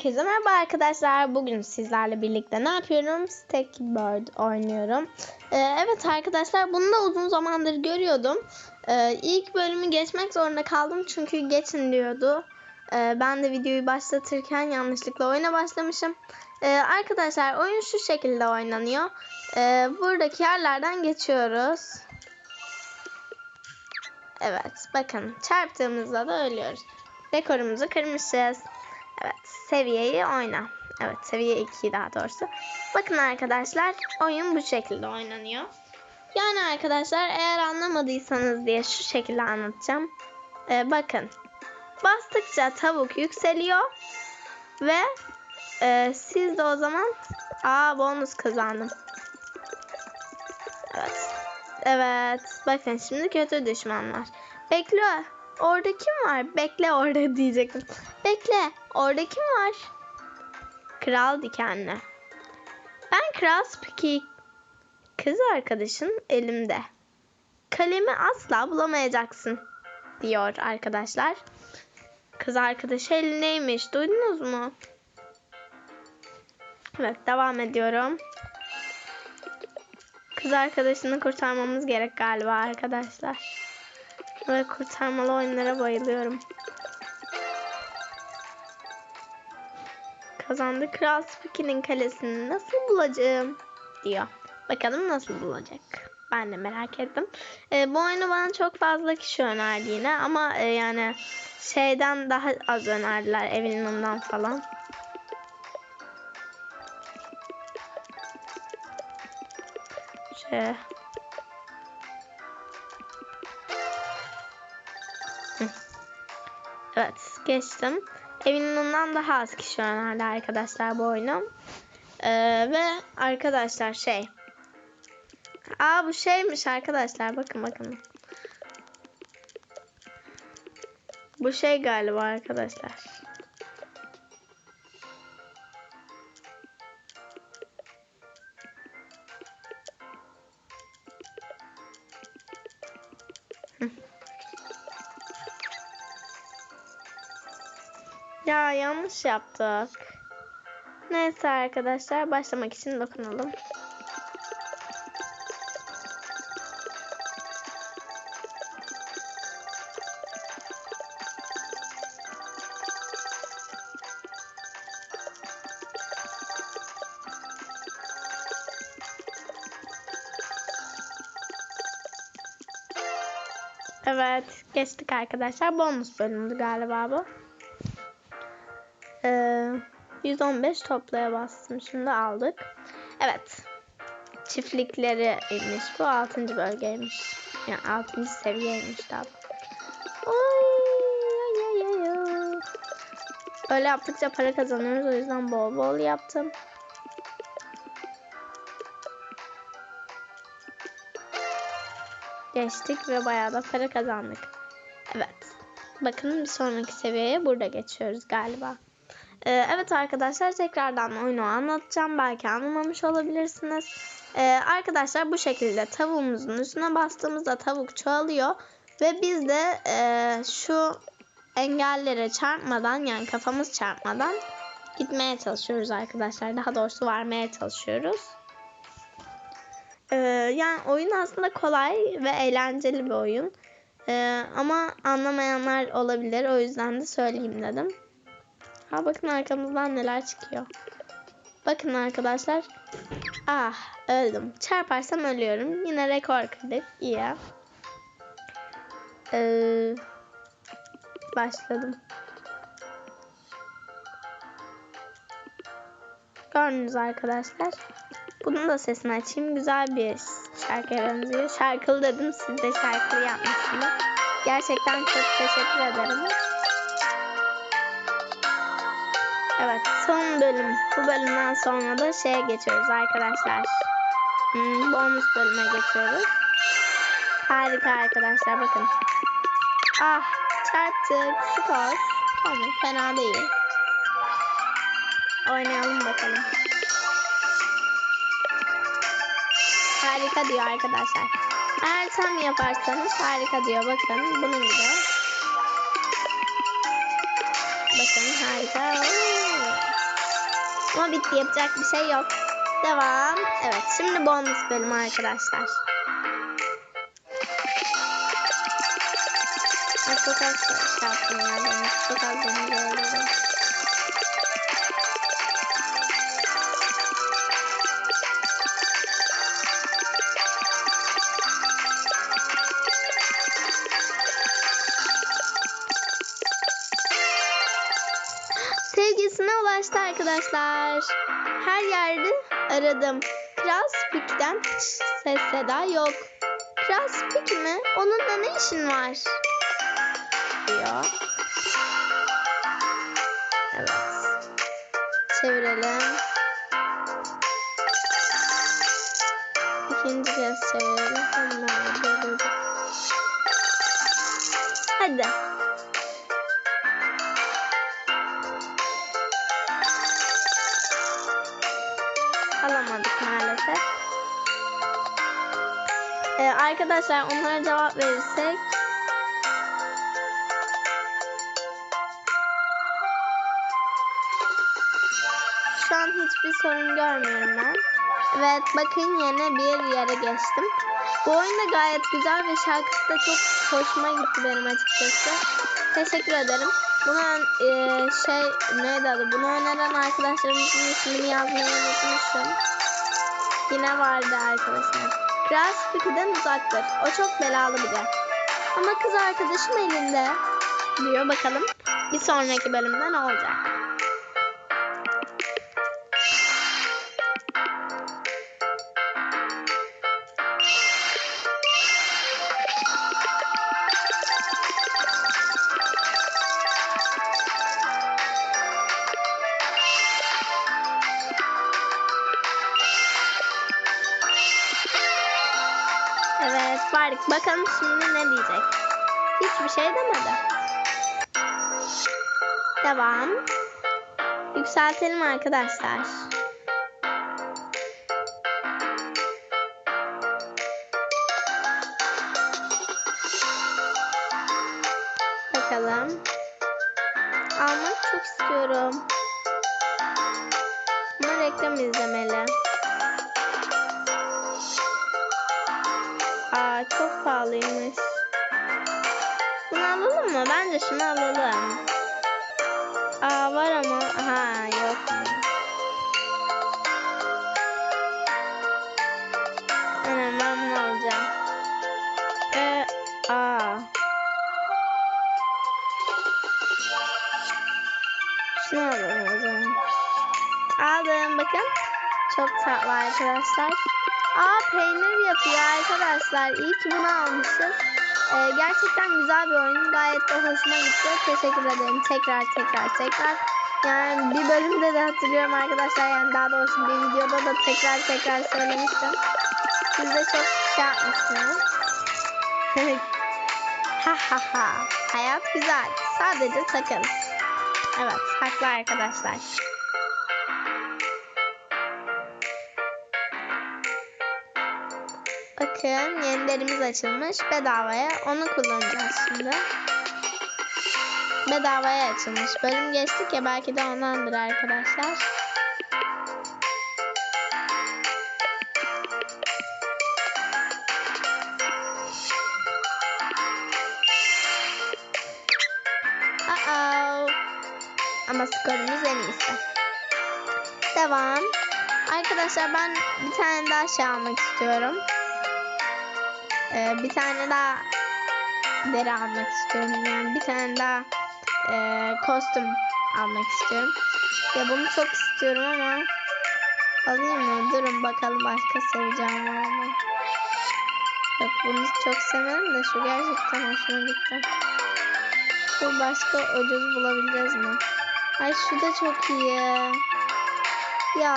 Herkese merhaba arkadaşlar. Bugün sizlerle birlikte ne yapıyorum? Stack Bird oynuyorum. Ee, evet arkadaşlar bunu da uzun zamandır görüyordum. Ee, ilk bölümü geçmek zorunda kaldım çünkü geçin diyordu. Ee, ben de videoyu başlatırken yanlışlıkla oyuna başlamışım. Ee, arkadaşlar oyun şu şekilde oynanıyor. Ee, buradaki yerlerden geçiyoruz. Evet bakın çarptığımızda da ölüyoruz. Rekorumuzu kırmışız. Evet seviyeyi oyna. Evet seviye 2 daha doğrusu. Bakın arkadaşlar oyun bu şekilde oynanıyor. Yani arkadaşlar eğer anlamadıysanız diye şu şekilde anlatacağım. Ee, bakın bastıkça tavuk yükseliyor ve e, siz de o zaman aa bonus kazandım. Evet. Evet. Bakın şimdi kötü düşmanlar. Bekle. Orada kim var? Bekle orada diyecektim. Bekle. Orada kim var? Kral dikenli. Ben Kral Spiki. Kız arkadaşın elimde. Kalemi asla bulamayacaksın. Diyor arkadaşlar. Kız arkadaşı elindeymiş. Duydunuz mu? Evet devam ediyorum. Kız arkadaşını kurtarmamız gerek galiba arkadaşlar. Böyle kurtarmalı oyunlara bayılıyorum. Kazandı Kral Spiki'nin kalesini nasıl bulacağım diyor. Bakalım nasıl bulacak. Ben de merak ettim. Ee, bu oyunu bana çok fazla kişi önerdi yine ama e, yani şeyden daha az önerdiler Evelyn'ından falan. Şey. Evet geçtim. Evin'den daha az kişi önerdi arkadaşlar bu oyunu. Ee, ve arkadaşlar şey. Aa bu şeymiş arkadaşlar bakın bakın. Bu şey galiba arkadaşlar. Ya yanlış yaptık. Neyse arkadaşlar başlamak için dokunalım. Evet geçtik arkadaşlar. Bonus bölümdü galiba bu. Ee, 115 toplaya bastım. Şimdi aldık. Evet. Çiftlikleri inmiş. Bu 6. bölgeymiş. Yani 6. seviyeymiş tabi. Böyle yaptıkça para kazanıyoruz. O yüzden bol bol yaptım. Geçtik ve bayağı da para kazandık. Evet. Bakın bir sonraki seviyeye burada geçiyoruz galiba. Ee, evet arkadaşlar tekrardan oyunu anlatacağım. Belki anlamamış olabilirsiniz. Ee, arkadaşlar bu şekilde tavuğumuzun üstüne bastığımızda tavuk çoğalıyor. Ve biz de e, şu engellere çarpmadan yani kafamız çarpmadan gitmeye çalışıyoruz arkadaşlar. Daha doğrusu varmaya çalışıyoruz. Ee, yani oyun aslında kolay ve eğlenceli bir oyun. Ee, ama anlamayanlar olabilir. O yüzden de söyleyeyim dedim. Ha bakın arkamızdan neler çıkıyor. Bakın arkadaşlar. Ah öldüm. Çarparsam ölüyorum. Yine rekor kırdık. İyi. Ee, başladım. Gördünüz arkadaşlar. Bunun da sesini açayım. Güzel bir şarkıya benziyor. Şarkılı dedim. Siz de şarkılı yapmışsınız. Gerçekten çok teşekkür ederim. Evet son bölüm. Bu bölümden sonra da şeye geçiyoruz arkadaşlar. Hmm, bonus bölüme geçiyoruz. Harika arkadaşlar bakın. Ah çarptık. Skor. Tamam fena değil. Oynayalım bakalım. Harika diyor arkadaşlar. Eğer tam yaparsanız harika diyor. Bakın bunun gibi. Bakın harika. Ama bitti yapacak bir şey yok. Devam. Evet şimdi bonus bölüm arkadaşlar. Çok az şey yaptım ya. Çok az gördüm. Arkadaşlar. Her yerde aradım. Kral Spik'ten hiç ses seda yok. Kral Spik mi? Onunla ne işin var? Diyor. Evet. Çevirelim. İkinci kez çevirelim. Dur. Hadi. Alamadık maalesef. Ee, arkadaşlar onlara cevap verirsek Şu an hiçbir sorun görmüyorum ben. Evet bakın yine bir yere geçtim. Bu oyun da gayet güzel ve şarkısı da çok hoşuma gitti benim açıkçası. Teşekkür ederim. Bunu e, şey neydi adı? Bunu öneren arkadaşlarımızın ismini yazmayı unutmuşum. Yine vardı arkadaşlar. Kral Spooky'den uzaktır. O çok belalı biri. Ama kız arkadaşım elinde. Diyor bakalım. Bir sonraki bölümde ne olacak? Farik bakalım şimdi ne diyecek. Hiçbir şey demedi. Devam. Yükseltelim arkadaşlar. Bakalım. Almak çok istiyorum. Ama reklam izlemeli. Aa çok pahalıymış. Bunu alalım mı? Bence şunu alalım. Aa var ama ha yok? Anam ben bunu alacağım. Ee, aa. Şunu alalım o zaman. Aldım bakın. Çok tatlı arkadaşlar. Aa peynir yapıyor arkadaşlar. İyi ki bunu almışız. Ee, gerçekten güzel bir oyun. Gayet de hoşuma gitti. Teşekkür ederim. Tekrar tekrar tekrar. Yani bir bölümde de hatırlıyorum arkadaşlar. Yani daha doğrusu bir videoda da tekrar tekrar söylemiştim. Siz de çok şey yapmışsınız. ha ha ha. Hayat güzel. Sadece sakın. Evet haklı arkadaşlar. Bakın yenilerimiz açılmış. Bedavaya onu kullanacağız şimdi. Bedavaya açılmış. Bölüm geçtik ya belki de ondandır arkadaşlar. Uh-oh. Ama skorumuz en iyisi. Devam. Arkadaşlar ben bir tane daha şey almak istiyorum. Ee, bir tane daha deri almak istiyorum. Yani bir tane daha e, kostüm almak istiyorum. Ya bunu çok istiyorum ama alayım mı? Durun bakalım başka seveceğim var mı? Yok bunu çok severim de şu gerçekten hoşuma gitti. Dur başka ucuz bulabileceğiz mi? Ay şu da çok iyi. Ya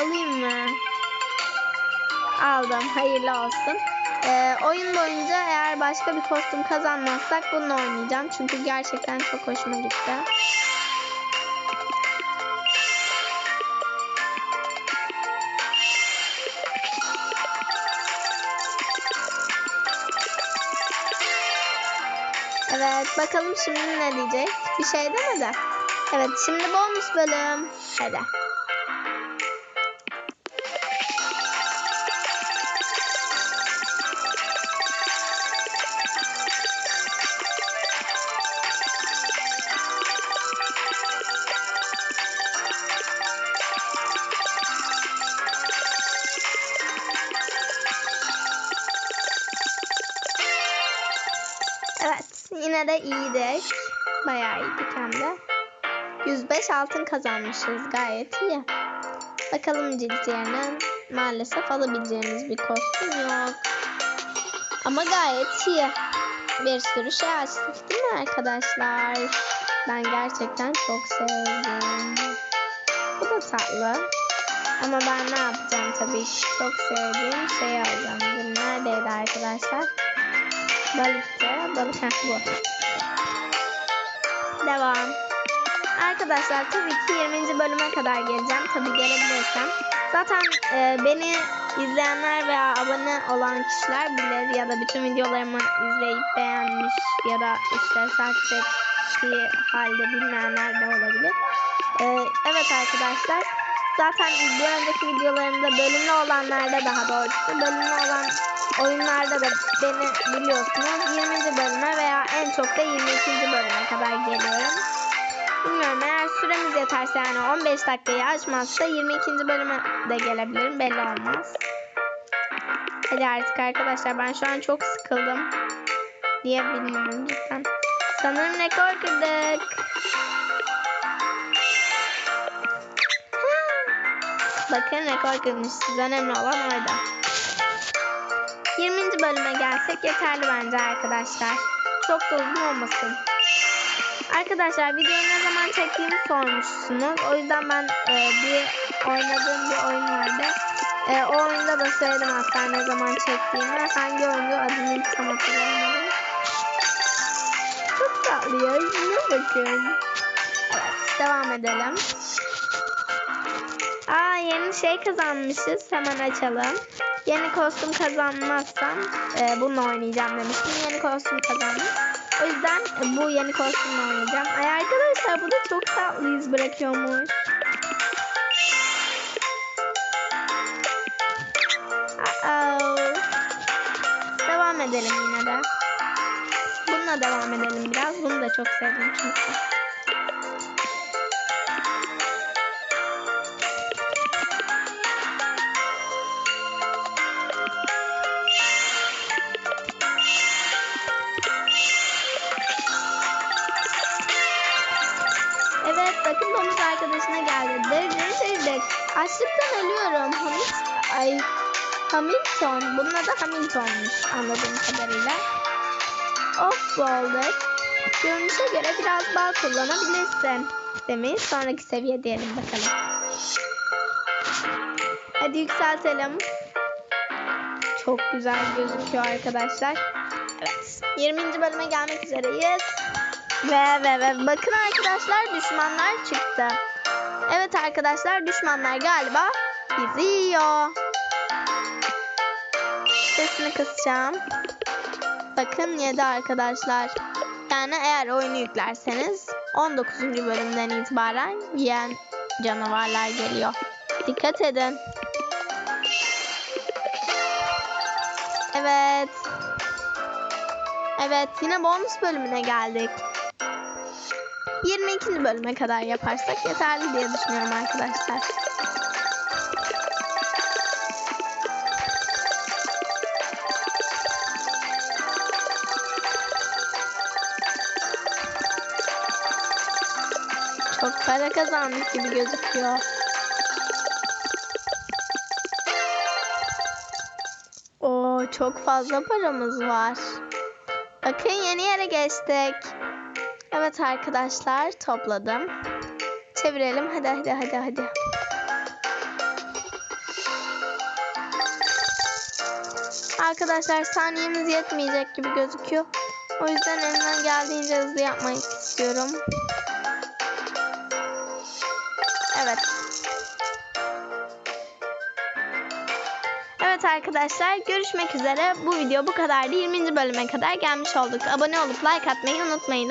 alayım mı? Aldım. Hayırlı olsun. Ee, oyun boyunca eğer başka bir kostüm kazanmazsak bunu oynayacağım. Çünkü gerçekten çok hoşuma gitti. Evet bakalım şimdi ne diyecek? Bir şey demedi. Evet şimdi bonus bölüm. Hadi. Yine de iyiydik. Bayağı iyiydik hem de. 105 altın kazanmışız. Gayet iyi. Bakalım cilt yerine maalesef alabileceğimiz bir kostüm yok. Ama gayet iyi. Bir sürü şey açtık değil mi arkadaşlar? Ben gerçekten çok sevdim. Bu da tatlı. Ama ben ne yapacağım tabii çok sevdiğim şeyi alacağım. Neredeydi arkadaşlar? Balıktı. Balık heh, bu. Devam. Arkadaşlar tabii ki 20. bölüme kadar geleceğim. Tabii gelebilirsem. Zaten e, beni izleyenler veya abone olan kişiler bilir ya da bütün videolarımı izleyip beğenmiş ya da işte takip ettiği halde bilmeyenler de olabilir. E, evet arkadaşlar. Zaten bir önceki videolarımda bölümlü olanlarda daha doğrusu bölümlü olan oyunlarda da beni biliyorsunuz 20. bölüme veya en çok da 22. bölüme kadar geliyorum. Bilmiyorum eğer süremiz yeterse yani 15 dakikayı aşmazsa 22. bölüme de gelebilirim belli olmaz. Hadi artık arkadaşlar ben şu an çok sıkıldım. Diye bilmiyorum cidden. Sanırım rekor kırdık. Bakın rekor kırmışız. Önemli olan orada. 20. bölüme gelsek yeterli bence arkadaşlar. Çok da uzun olmasın. Arkadaşlar videoyu ne zaman çektiğimi sormuşsunuz. O yüzden ben e, bir oynadığım bir oyun vardı. E, o oyunda da söyledim hatta ne zaman çektiğimi. Hangi oyundu adını tam hatırlayamadım. Çok tatlı ya. Bakın. Evet devam edelim. Yeni şey kazanmışız. Hemen açalım. Yeni kostüm kazanmazsam e, bununla oynayacağım demiştim. Yeni kostüm kazandım. O yüzden e, bu yeni kostümle oynayacağım. Ay arkadaşlar bu da çok tatlı iz bırakıyormuş. Devam edelim yine de. Bununla devam edelim biraz. Bunu da çok sevdim çünkü. Ay, Hamilton. Bunun adı Hamilton'muş anladığım kadarıyla. Of Boulder. Görünüşe göre biraz bal kullanabilirsin. Demeyi sonraki seviye diyelim bakalım. Hadi yükseltelim. Çok güzel gözüküyor arkadaşlar. Evet. 20. bölüme gelmek üzereyiz. Ve ve ve bakın arkadaşlar düşmanlar çıktı. Evet arkadaşlar düşmanlar galiba bizi yiyor. Sesini kısacağım. Bakın yedi arkadaşlar. Yani eğer oyunu yüklerseniz 19. bölümden itibaren yiyen canavarlar geliyor. Dikkat edin. Evet. Evet yine bonus bölümüne geldik. 22. bölüme kadar yaparsak yeterli diye düşünüyorum arkadaşlar. Para kazandık gibi gözüküyor. Oo çok fazla paramız var. Bakın yeni yere geçtik. Evet arkadaşlar topladım. Çevirelim hadi hadi hadi hadi. Arkadaşlar saniyemiz yetmeyecek gibi gözüküyor. O yüzden elimden geldiğince hızlı yapmak istiyorum. Evet. Evet arkadaşlar görüşmek üzere. Bu video bu kadardı. 20. bölüme kadar gelmiş olduk. Abone olup like atmayı unutmayın.